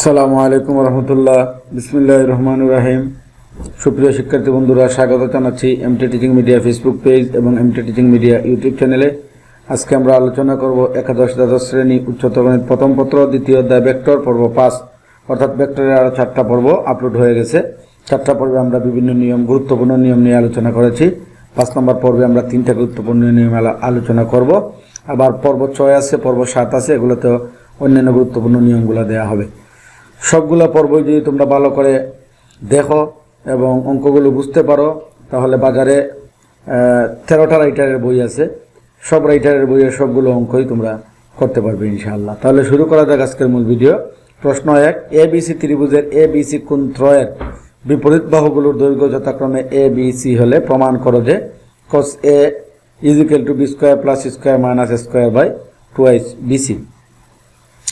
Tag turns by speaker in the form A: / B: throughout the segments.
A: সালামু আলাইকুম রহমতুল্লাহ। বিসমিল্লাহ রহমান রাহিম। সুপ্রিয় শিক্ষার্থী বন্ধুরা, স্বাগত জানাচ্ছি MT teaching media Facebook page এবং এমটি টিচিং মিডিয়া ইউটিউব চ্যানেলে আজকে আমরা আলোচনা করব একাদশ দ্বাদশ শ্রেণি উচ্চতর গণিত প্রথম পত্র, দ্বিতীয় অধ্যায় ভেক্টর পর্ব পাঁচ। অর্থাৎ ভেক্টরের আরও চারটা পর্ব আপলোড হয়ে গেছে। চারটা পর্বে আমরা বিভিন্ন নিয়ম, গুরুত্বপূর্ণ নিয়ম নিয়ে আলোচনা করেছি। পাঁচ নম্বর পর্বে আমরা তিনটা গুরুত্বপূর্ণ নিয়ম আলো- আলোচনা করব। আবার পর্ব ছয় আছে, পর্ব সাত আছে এগুলোতে অন্যান্য গুরুত্বপূর্ণ নিয়মগুলো দেওয়া হবে। সবগুলো পর্বই যদি তোমরা ভালো করে দেখো এবং অঙ্কগুলো বুঝতে পারো, তাহলে বাজারে তেরোটা রাইটারের বই আছে। সব রাইটারের বইয়ের সবগুলো অঙ্কই তোমরা করতে পারবে ইনশাআল্লাহ। তাহলে শুরু করা যাক আজকের মূল ভিডিও প্রশ্ন এক এ বি সি ত্রিভুজের এ বি সি কোন ত্রয়ের বিপরীত বাহুগুলোর দৈর্ঘ্য যথাক্রমে এ বি সি হলে প্রমাণ করো যে cos A equal to B square plus square minus square by twice BC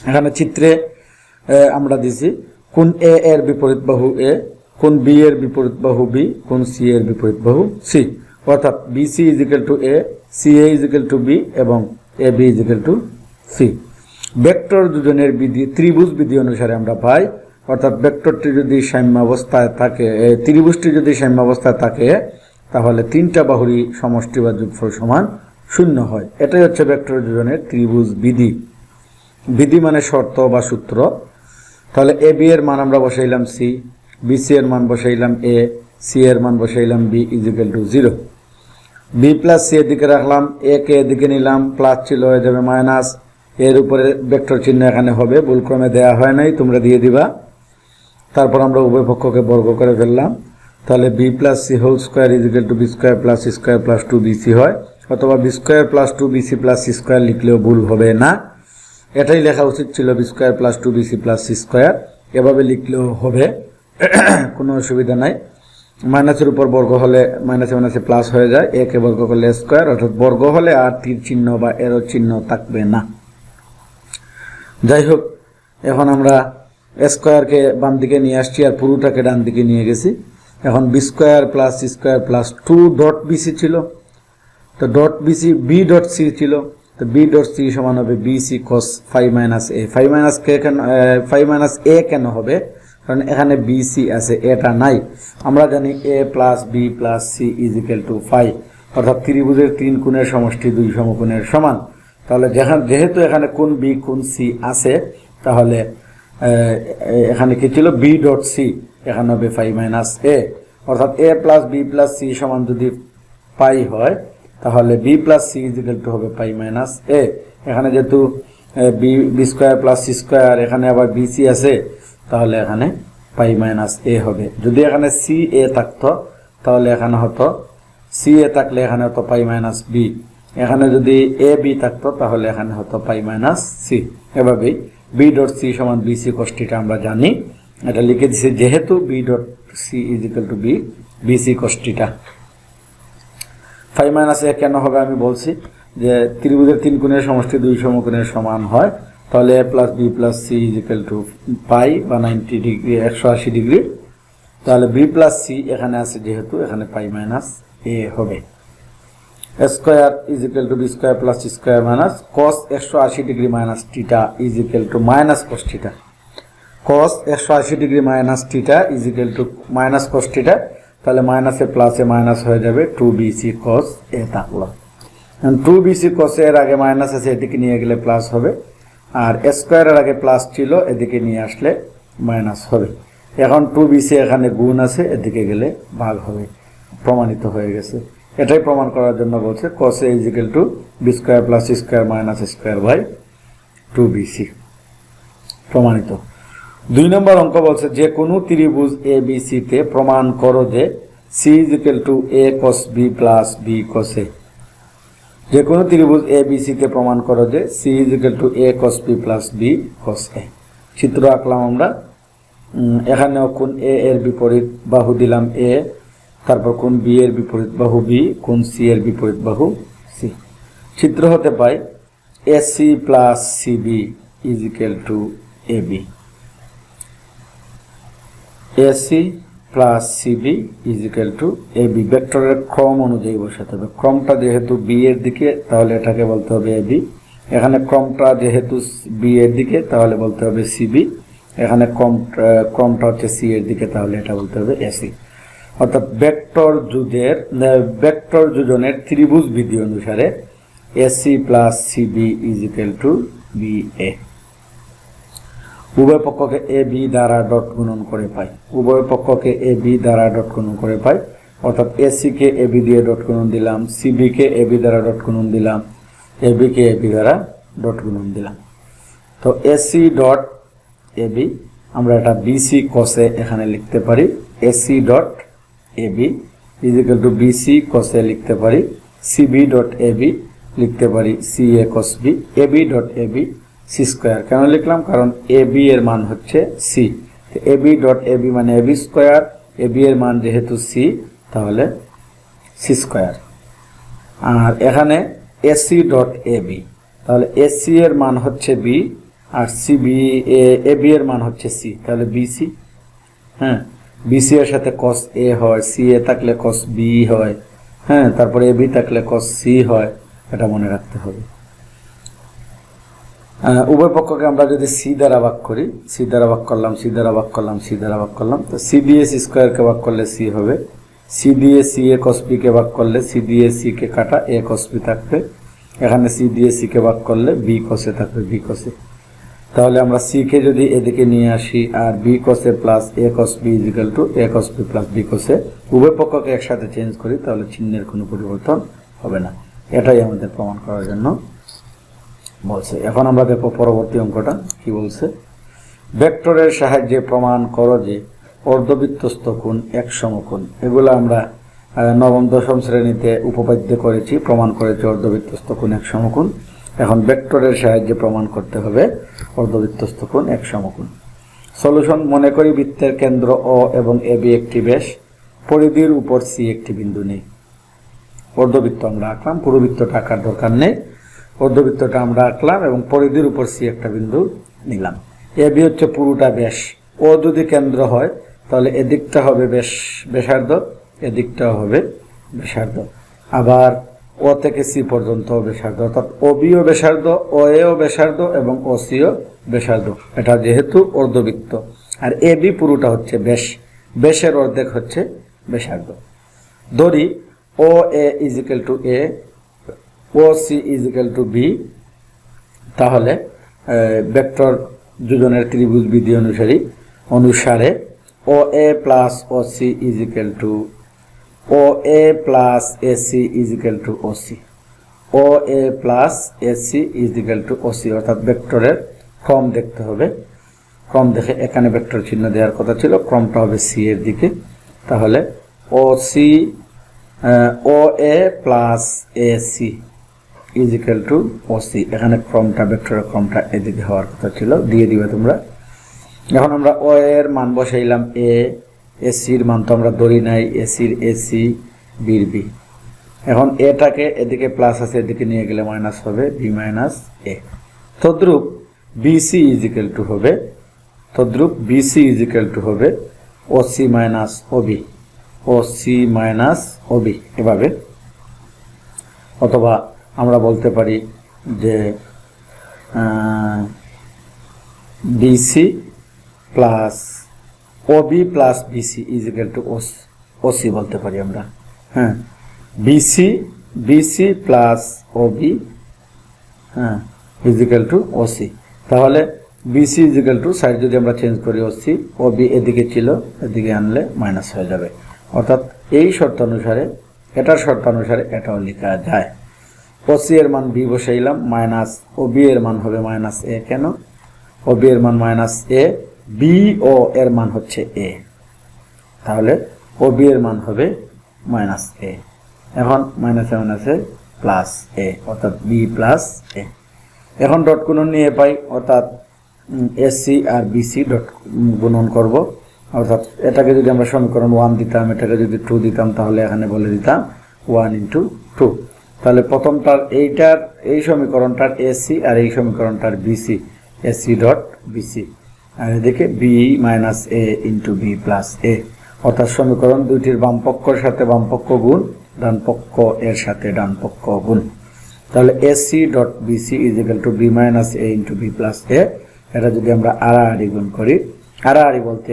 A: এখানে চিত্রে আমরা দিছি। কোন এ এর বিপরীত বাহু এ, কোন বি এর বিপরীত বাহু বি, কোন সি এর বিপরীত বাহু সি। অর্থাৎ B C equal to A C A equal to B এবং A B equal to C vector দুজনের বিধি, ত্রিভুজ বিধি অনুসারে আমরা পাই। অর্থাৎ ভেক্টরটি যদি সাম্যাবস্থায় থাকে ত্রিভুজটি যদি সাম্যাবস্থায় থাকে, তাহলে তিনটা বাহুরই সমষ্টি বা যোগফল সমান শূন্য হয়। এটাই হচ্ছে ভেক্টর দুজনের ত্রিভুজ বিধি। বিধি মানে শর্ত বা সূত্র। তাহলে এ বি এর মান আমরা বসাইলাম সি বি সি এর মান বসাইলাম এ সি এর মান বসাইলাম B equal to zero B plus C এর দিকে রাখলাম এ কে এদিকে নিলাম প্লাস ছিল হয়ে যাবে মাইনাস এর উপরে ভেক্টর চিহ্ন এখানে হবে, ভুলক্রমে দেয়া হয় নাই, তোমরা দিয়ে দিবা। তারপর আমরা উভয় পক্ষকে বর্গ করে ফেললাম। তাহলে B plus C whole square equal to B square plus C square plus two BC হয়। অথবা B square plus two BC plus C square লিখলেও ভুল হবে না। এটাই লেখা উচিত ছিল B square plus two BC plus C square এভাবে লিখলেও হবে। কোনো অসুবিধা নাই। মাইনাসের উপর বর্গ হলে মাইনাসে মাইনাসে প্লাস হয়ে যায়। একে বর্গ করলে স্কোয়ার অর্থাৎ বর্গ হলে আর তীর চিহ্ন বা এরো চিহ্ন থাকবে না। যাই হোক, এখন আমরা স্কোয়ারকে বাম দিকে নিয়ে আসছি আর পুরোটাকে ডান দিকে নিয়ে গেছি। এখন B square plus C square plus two dot BC ছিল। তো dot BC B dot C ছিল। তো বি ডট সি সমান হবে B C cos five minus A five minus কে কেন ফাইভ মাইনাস এ কেন হবে? কারণ এখানে বি সি আছে, এটা নাই। আমরা জানি A plus B plus C is equal to five অর্থাৎ ত্রিভুজের তিন কোণের সমষ্টি দুই সমকোণের সমান। তাহলে যেখানে যেহেতু এখানে কোন বি কোন সি আছে, তাহলে এখানে কি ছিল? বি ডট সি এখানে হবে ফাইভ মাইনাস এ অর্থাৎ A plus B plus C সমান যদি পাই হয় তাহলে B plus C is equal to হবে পাই মাইনাস এ এখানে যেহেতু B B square plus C square এখানে আবার বি সি আছে, তাহলে এখানে পাই মাইনাস এ হবে। যদি এখানে সি এ থাকতো, তাহলে এখানে হতো সি এ থাকলে এখানে হতো পাই মাইনাস বি এখানে যদি এ বি থাকতো, তাহলে এখানে হতো পাই মাইনাস সি এভাবেই বি ডট সি সমান বি সি কষ্টিটা আমরা জানি। এটা লিখে দিছি, যেহেতু B dot C is equal to B B C কষ্টিটা five minus A কেন হবে আমি বলছি যে ত্রিভুজের তিন কোণের সমষ্টি দুই সমকোণের সমান হয়, তাহলে A plus B plus C is equal to pi বা নাইনটি ডিগ্রি একশো আশি ডিগ্রি তাহলে বি প্লাস সি এখানে আছে যেহেতু, এখানে পাই মাইনাস এ হবে। Square is equal to B square plus square minus cos একশো আশি degree minus theta is equal to minus cos theta cos একশো আশি degree minus theta is equal to minus cos theta তাহলে মাইনাসে প্লাসে minus হয়ে যাবে টু বিসি কস এ থাকল টু বিসি কস এর আগে মাইনাস আছে, এদিকে নিয়ে গেলে প্লাস হবে। আর স্কোয়ারের আগে প্লাস ছিল, এদিকে নিয়ে আসলে মাইনাস হবে। এখন টু বিসি এখানে গুণ আছে, এদিকে গেলে ভাগ হবে। প্রমাণিত হয়ে গেছে। এটাই প্রমাণ করার জন্য বলছে cos is equal to B square plus square minus square by two BC প্রমাণিত। দুই নম্বর অঙ্ক বলছে, যে কোনো ত্রিভুজ এ বি সিতে প্রমাণ করো যে C is equal to A cos B plus B cos A যে কোনো ত্রিভুজ এ বি সিতে প্রমাণ করো যে C is equal to A cos B plus B cos A চিত্র আঁকলাম আমরা। এখানেও কোন এ এর বিপরীত বাহু দিলাম এ তারপর কোন বি এর বিপরীত বাহু বি কোন সি এর বিপরীত বাহু সি চিত্র হতে পাই A C plus C B is equal to A B AC plus CB is equal to A B ভেক্টরের ক্রম অনুযায়ী বসাতে হবে। ক্রমটা যেহেতু বি এর দিকে, তাহলে এটাকে বলতে হবে এ বি এখানে ক্রমটা যেহেতু বি এর দিকে, তাহলে বলতে হবে সিবি এখানে ক্রম ক্রমটা হচ্ছে সি এর দিকে, তাহলে এটা বলতে হবে এসি অর্থাৎ ভেক্টর যুজের ভেক্টর যোজনের ত্রিভুজ বিধি অনুসারে AC plus CB is equal to B A উভয় পক্ষকে এ, বি দ্বারা ডট গুণন করে পাই উভয় পক্ষকে এ, বি দ্বারা ডট গুণন করে পাই অর্থাৎ এসি কে এ, বি দিয়ে ডট গুণন দিলাম সিবি কে এ, বি দ্বারা ডট গুণন দিলাম, এ, বি কে এ, বি দ্বারা ডট গুণন দিলাম। তো A, C dot A, B, আমরা এটা বিসি কসে এখানে লিখতে পারি। A, C dot A, B is equal to BC কসে লিখতে পারি। সিবি ডট এ, বি লিখতে পারি। C, A cos B. A, B dot A, B C square কেন লিখলাম? কারণ এ বি এর মান হচ্ছে C A B dot A B মানে A B square A B এর মান যেহেতু সি তাহলে সি স্কোয়ার আর এখানে এসি ডট এ বি তাহলে এসি এর মান হচ্ছে বি আর সি বি এ বি এর মান হচ্ছে সি তাহলে বিসি হ্যাঁ বিসি এর সাথে কস এ হয় সি এ থাকলে কস বি হয়। হ্যাঁ তারপরে এ বি থাকলে কস সি হয়। এটা মনে রাখতে হবে। উভয় পক্ষকে আমরা যদি সি দ্বারা ভাগ করি, সি দ্বারা ভাগ করলাম, সি দ্বারা ভাগ করলাম, সি দ্বারা ভাগ করলাম, তো সি দিয়ে সি স্কোয়ারকে ভাগ করলে সি হবে। সি দিয়ে সি এ কস বি কে ভাগ করলে, সি দিয়ে সি কে কাটা, এ কস বি থাকবে। এখানে সি দিয়ে সি কে ভাগ করলে বি কসে থাকবে বি কসে তাহলে আমরা সি কে যদি এদিকে নিয়ে আসি, আর B কসে plus A cos B is equal to A cos B plus B কসে উভয় পক্ষকে একসাথে চেঞ্জ করি, তাহলে চিহ্নের কোনো পরিবর্তন হবে না। এটাই আমাদের প্রমাণ করার জন্য। বলছে। এখন আমরা দেখো পরবর্তী অঙ্কটা কি বলছে। ভেক্টরের সাহায্যে প্রমাণ করো যে অর্ধবৃত্তস্থ কোণ এক সমকোণ। এগুলো আমরা নবম, দশম শ্রেণীতে উপপাদ্য করেছি। প্রমাণ করেছি অর্ধবৃত্তস্থ কোণ এক সমকোণ। এখন ভেক্টরের সাহায্যে প্রমাণ করতে হবে অর্ধবৃত্তস্থ কোণ এক সমকোণ। সলিউশন মনে করি বৃত্তের কেন্দ্র অ এবং এ, বি একটি বেশ। পরিধির উপর সি একটি বিন্দু নেই। অর্ধবৃত্ত আমরা আঁকলাম। পুরোবৃত্তটা আঁকার দরকার নেই। অর্ধবৃত্তটা আমরা আঁকলাম এবং পরিধির উপর সি একটা বিন্দু নিলাম। এ বি হচ্ছে পুরোটা ব্যাস। ও যদি কেন্দ্র হয়, তাহলে এদিকটা হবে বেশ ব্যাসার্ধ এদিকটাও হবে ব্যাসার্ধ। আবার ও থেকে সি পর্যন্ত ব্যাসার্ধ, অর্থাৎ ও বিও ব্যাসার্ধ, ও এও ব্যাসার্ধ এবং ও সিও ব্যাসার্ধ। এটা যেহেতু অর্ধবৃত্ত। আর এ বি পুরোটা হচ্ছে বেশ বেশের অর্ধেক হচ্ছে ব্যাসার্ধ। ধরি O A is equal to A O C is equal to B তাহলে ভেক্টর যোজনের ত্রিভুজ বিধি অনুসারে অনুসারে O A plus O C is equal to O A plus A C is equal to O C O A plus A C is equal to O C অর্থাৎ ভেক্টরের ক্রম দেখতে হবে। ক্রম দেখে এখানে ভেক্টর চিহ্ন দেওয়ার কথা ছিল, ক্রমটা হবে সি এর দিকে। তাহলে O C O A plus A C is equal to O C এখানে ক্রমটা, ভেক্টরের ক্রমটা এদিকে হওয়ার কথা ছিল। দিয়ে দিবে তোমরা। এখন আমরা ও এর মান বসাইলাম এ এসির মান তো আমরা ধরি নাই। এসির এসি বির বি এখন এটাকে এদিকে প্লাস আছে, এদিকে নিয়ে গেলে মাইনাস হবে বি মাইনাস এ তদ্রুপ বিসি ইজিক্যাল টু হবে। তদ্রুপ বিসি ইজিক্যাল টু হবে O C minus O B O C minus O B এভাবে। অথবা আমরা বলতে পারি যে BC plus OB plus BC is equal to OC বলতে পারি আমরা। হ্যাঁ বিসি বিসি প্লাস ওবি হ্যাঁ ইজিক্যাল টু ওসি তাহলে BC is equal to side যদি আমরা চেঞ্জ করি ওসি ওবি এদিকে ছিল, এদিকে আনলে মাইনাস হয়ে যাবে। অর্থাৎ এই শর্ত অনুসারে এটার শর্ত অনুসারে এটাও লেখা যায়। ওসি এর মান বি বসাইলাম, মাইনাস ও বি এর মান হবে মাইনাস এ কেন? ও বি এর মান মাইনাস এ, বি ও এর মান হচ্ছে এ। তাহলে ও বি এর মান হবে মাইনাস এ। এখন মাইনাসে মাইনাসে প্লাস এ, অর্থাৎ বি প্লাস এ। এখন ডট গুণন নিয়ে পাই, অর্থাৎ এসি আর বিসি ডট গুণন করব। অর্থাৎ এটাকে যদি আমরা সমীকরণ ওয়ান দিতাম, এটাকে যদি টু দিতাম, তাহলে এখানে বলে দিতাম ওয়ান ইন্টু টু তাহলে প্রথমটার এইটার, এই সমীকরণটার এসি আর এই সমীকরণটার বিসি এসি ডট বিসি আর এদিকে B minus A into B plus A অর্থাৎ সমীকরণ দুইটির বামপক্ষর সাথে বামপক্ষ গুণ, ডানপক্ষ এর সাথে ডানপক্ষ গুণ। তাহলে AC dot BC is equal to B minus A into B plus A এটা যদি আমরা আড়াআড়ি গুণ করি, আড়াআড়ি বলতে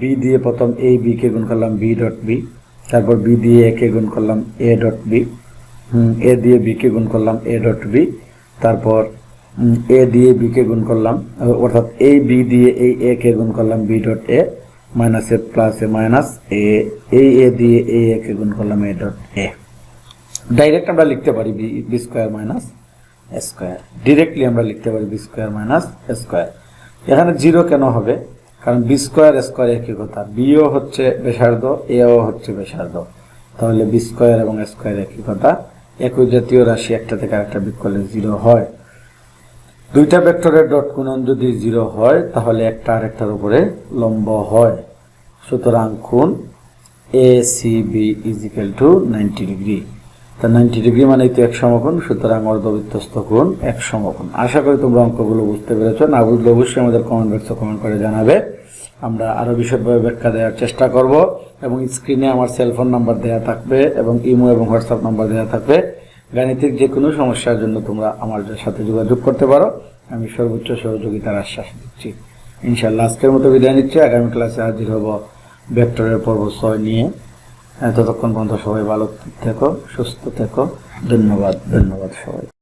A: বি দিয়ে প্রথম এই বি কে গুণ করলাম বি ডট বি তারপর বি দিয়ে এ কে গুণ করলাম এ ডট বি এ দিয়ে বি কে গুণ করলাম এ ডট বি, তারপর এ দিয়ে বি কে গুণ করলাম, অর্থাৎ এই বি দিয়ে এই এ কে গুণ করলাম B dot A, minus A plus A minus A, এই এ দিয়ে এই এ কে গুণ করলাম এ ডট এ। ডাইরেক্ট আমরা লিখতে পারি B B square minus A square. Directly আমরা লিখতে পারি বি স্কোয়ার মাইনাস স্কোয়ার। এখানে জিরো কেন হবে? কারণ বি স্কোয়ার স্কোয়ার একই কথা। বিও হচ্ছে ব্যাসার্ধ এও হচ্ছে ব্যাসার্ধ। তাহলে বি স্কোয়ার এবং স্কোয়ার একই কথা। একই জাতীয় রাশি একটা থেকে আরেকটা বিক করলে জিরো হয়। দুইটা ভেক্টরের ডট গুণন যদি জিরো হয়, তাহলে একটা আরেকটার উপরে লম্ব হয়। সুতরাং কোণ A C B is equal to ninety degree তা নাইনটি ডিগ্রি মানে তো এক সমকোণ, সুতরাং অর্ধবৃত্তস্থ কোণ এক সমকোণ। আশা করি তোমরা অঙ্কগুলো বুঝতে পেরেছ। না বুঝলে অবশ্যই আমাদের কমেন্ট বক্সে কমেন্ট করে জানাবে। আমরা আরও বিশদভাবে ব্যাখ্যা দেওয়ার চেষ্টা করব এবং স্ক্রিনে আমার সেলফোন নাম্বার দেওয়া থাকবে এবং ইমো এবং হোয়াটসঅ্যাপ নাম্বার দেওয়া থাকবে। গাণিতিক যে কোনো সমস্যার জন্য তোমরা আমার সাথে যোগাযোগ করতে পারো। আমি সর্বোচ্চ সহযোগিতার আশ্বাস দিচ্ছি। ইনশাল্লাহ আজকের মতো বিদায় নিচ্ছি। আগামী ক্লাসে হাজির হব ভেক্টরের পর্ব ছয় নিয়ে। ততক্ষণ পর্যন্ত সবাই ভালো থেকো, সুস্থ থেকো। ধন্যবাদ ধন্যবাদ সবাই